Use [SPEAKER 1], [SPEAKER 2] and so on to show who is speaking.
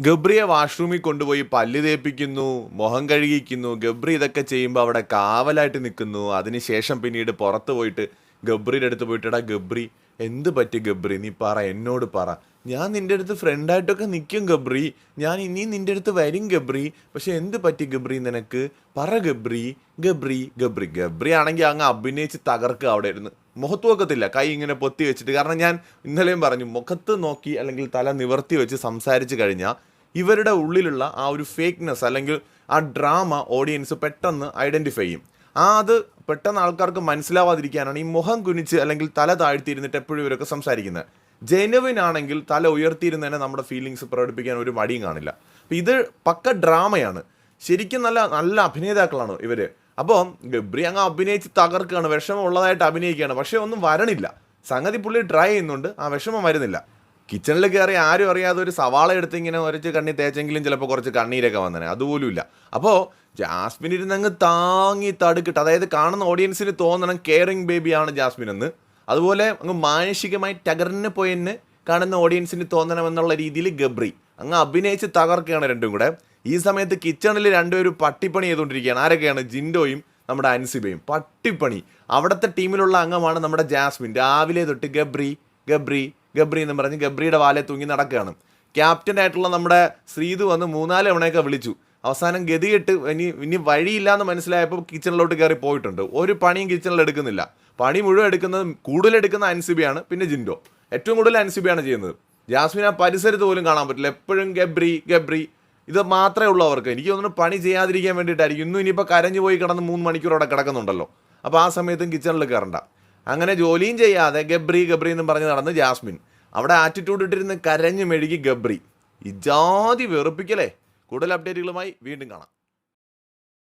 [SPEAKER 1] ഗബ്രിയെ വാഷ്റൂമിൽ കൊണ്ടുപോയി പല്ല് തേപ്പിക്കുന്നു മുഖം കഴുകിക്കുന്നു. ഗബ്രി ഇതൊക്കെ ചെയ്യുമ്പോൾ അവിടെ കാവലായിട്ട് നിൽക്കുന്നു. അതിനുശേഷം പിന്നീട് പുറത്ത് പോയിട്ട് ഗബ്രിയുടെ അടുത്ത് പോയിട്ടടാ ഗബ്രി എന്ത് പറ്റി ഗബ്രി? നീ പറ എന്നോട് പറ. ഞാൻ നിന്റെ അടുത്ത് ഫ്രണ്ടായിട്ടൊക്കെ നിൽക്കും ഗബ്രി. ഞാൻ ഇനിയും നിന്റെ അടുത്ത് വരും ഗബ്രി. പക്ഷെ എന്ത് പറ്റി ഗബ്രി നിനക്ക്? പറ ഗബ്രി ഗബ്രി ഗബ്രി. ഗബ്രി ആണെങ്കിൽ അങ്ങ് അഭിനയിച്ച് തകർക്കുക അവിടെ ഇരുന്ന്. മുഖത്ത് നോക്കത്തില്ല. കൈ ഇങ്ങനെ പൊത്തി വെച്ചിട്ട്. കാരണം ഞാൻ ഇന്നലെയും പറഞ്ഞു മുഖത്ത് നോക്കി അല്ലെങ്കിൽ തല നിവർത്തി വെച്ച് സംസാരിച്ച് കഴിഞ്ഞാൽ ഇവരുടെ ഉള്ളിലുള്ള ആ ഒരു ഫേക്ക്നെസ് അല്ലെങ്കിൽ ആ ഡ്രാമ ഓഡിയൻസ് പെട്ടെന്ന് ഐഡന്റിഫൈ ചെയ്യും. ആ അത് പെട്ടെന്ന് ആൾക്കാർക്ക് മനസ്സിലാവാതിരിക്കാനാണ് ഈ മുഖം കുനിച്ച് അല്ലെങ്കിൽ തല താഴ്ത്തിയിരുന്നിട്ട് എപ്പോഴും ഇവരൊക്കെ സംസാരിക്കുന്നത്. ജെനുവിൻ ആണെങ്കിൽ തല ഉയർത്തിയിരുന്നതിനെ നമ്മുടെ ഫീലിങ്സ് പ്രകടിപ്പിക്കാൻ ഒരു മടിയും കാണില്ല. അപ്പം ഇത് പക്ക ഡ്രാമയാണ് ശരിക്കും നല്ല നല്ല അഭിനേതാക്കളാണ് ഇവർ അപ്പോൾ ഗബ്രി അങ്ങ് അഭിനയിച്ച് തകർക്കുകയാണ് വിഷമം ഉള്ളതായിട്ട് അഭിനയിക്കുകയാണ് പക്ഷേ ഒന്നും വരണില്ല. സംഗതി പുള്ളി ട്രൈ ചെയ്യുന്നുണ്ട് ആ വിഷമം വരുന്നില്ല. കിച്ചണിൽ കയറി ആരും അറിയാതെ ഒരു സവാള എടുത്ത് ഇങ്ങനെ ഒരച്ച് കണ്ണി തേച്ചെങ്കിലും ചിലപ്പോൾ കുറച്ച് കണ്ണീരൊക്കെ വന്നേനെ. അതുപോലും ഇല്ല അപ്പോൾ ജാസ്മിൻ ഇരുന്നങ്ങ് താങ്ങി തടുക്കിട്ട് അതായത് കാണുന്ന ഓഡിയൻസിന് തോന്നണം കെയറിങ് ബേബിയാണ് ജാസ്മിൻ എന്ന്. അതുപോലെ അങ്ങ് മാനസികമായി ടകർന്ന് പോയെന്ന് കാണുന്ന ഓഡിയൻസിന് തോന്നണമെന്നുള്ള രീതിയിൽ ഗബ്രി അങ്ങ് അഭിനയിച്ച് തകർക്കുകയാണ് രണ്ടും കൂടെ. ഈ സമയത്ത് കിച്ചണിൽ രണ്ടുപേരും പട്ടിപ്പണി ചെയ്തുകൊണ്ടിരിക്കുകയാണ്. ആരൊക്കെയാണ്? ജിൻഡോയും നമ്മുടെ അൻസിബയും. പട്ടിപ്പണി. അവിടുത്തെ ടീമിലുള്ള അംഗമാണ് നമ്മുടെ ജാസ്മിൻ. രാവിലെ തൊട്ട് ഗബ്രി ഗബ്രി ഗബ്രി എന്ന് പറഞ്ഞ് ഗബ്രിയുടെ വാലെ തൂങ്ങി നടക്കുകയാണ്. ക്യാപ്റ്റൻ ആയിട്ടുള്ള നമ്മുടെ ശ്രീതു വന്ന് മൂന്നാൽ തവണയൊക്കെ വിളിച്ചു. അവസാനം ഗതിയിട്ട് ഇനി ഇനി വഴിയില്ല എന്ന് മനസ്സിലായപ്പോൾ കിച്ചണിലോട്ട് കയറി പോയിട്ടുണ്ട്. ഒരു പണിയും കിച്ചണിൽ എടുക്കുന്നില്ല. പണി മുഴുവൻ എടുക്കുന്നത് കൂടുതൽ എടുക്കുന്ന അൻസിബിയാണ് പിന്നെ ജിൻഡോ. ഏറ്റവും കൂടുതൽ അൻസിബിയാണ് ചെയ്യുന്നത്. ജാസ്മിൻ ആ പരിസരത്ത് പോലും കാണാൻ പറ്റില്ല. എപ്പോഴും ഗബ്രി ഗബ്രി. ഇത് മാത്രമേ ഉള്ളൂ അവർക്ക്. എനിക്ക് തോന്നുന്നു പണി ചെയ്യാതിരിക്കാൻ വേണ്ടിയിട്ടായിരിക്കും. ഇന്നും ഇനിയിപ്പോൾ കരഞ്ഞു പോയി കിടന്ന് മൂന്ന് മണിക്കൂർ അവിടെ കിടക്കുന്നുണ്ടല്ലോ. അപ്പോൾ ആ സമയത്തും കിച്ചണിൽ കയറണ്ട. അങ്ങനെ ജോലിയും ചെയ്യാതെ ഗബ്രി ഗബ്രി എന്നും പറഞ്ഞ് നടന്ന് ജാസ്മിൻ. അവിടെ ആറ്റിറ്റ്യൂഡ് ഇട്ടിരുന്ന് കരഞ്ഞു മെഴുകി ഗബ്രി ഇജാതി വെറുപ്പിക്കലേ. കൂടുതൽ അപ്ഡേറ്റുകളുമായി വീണ്ടും കാണാം.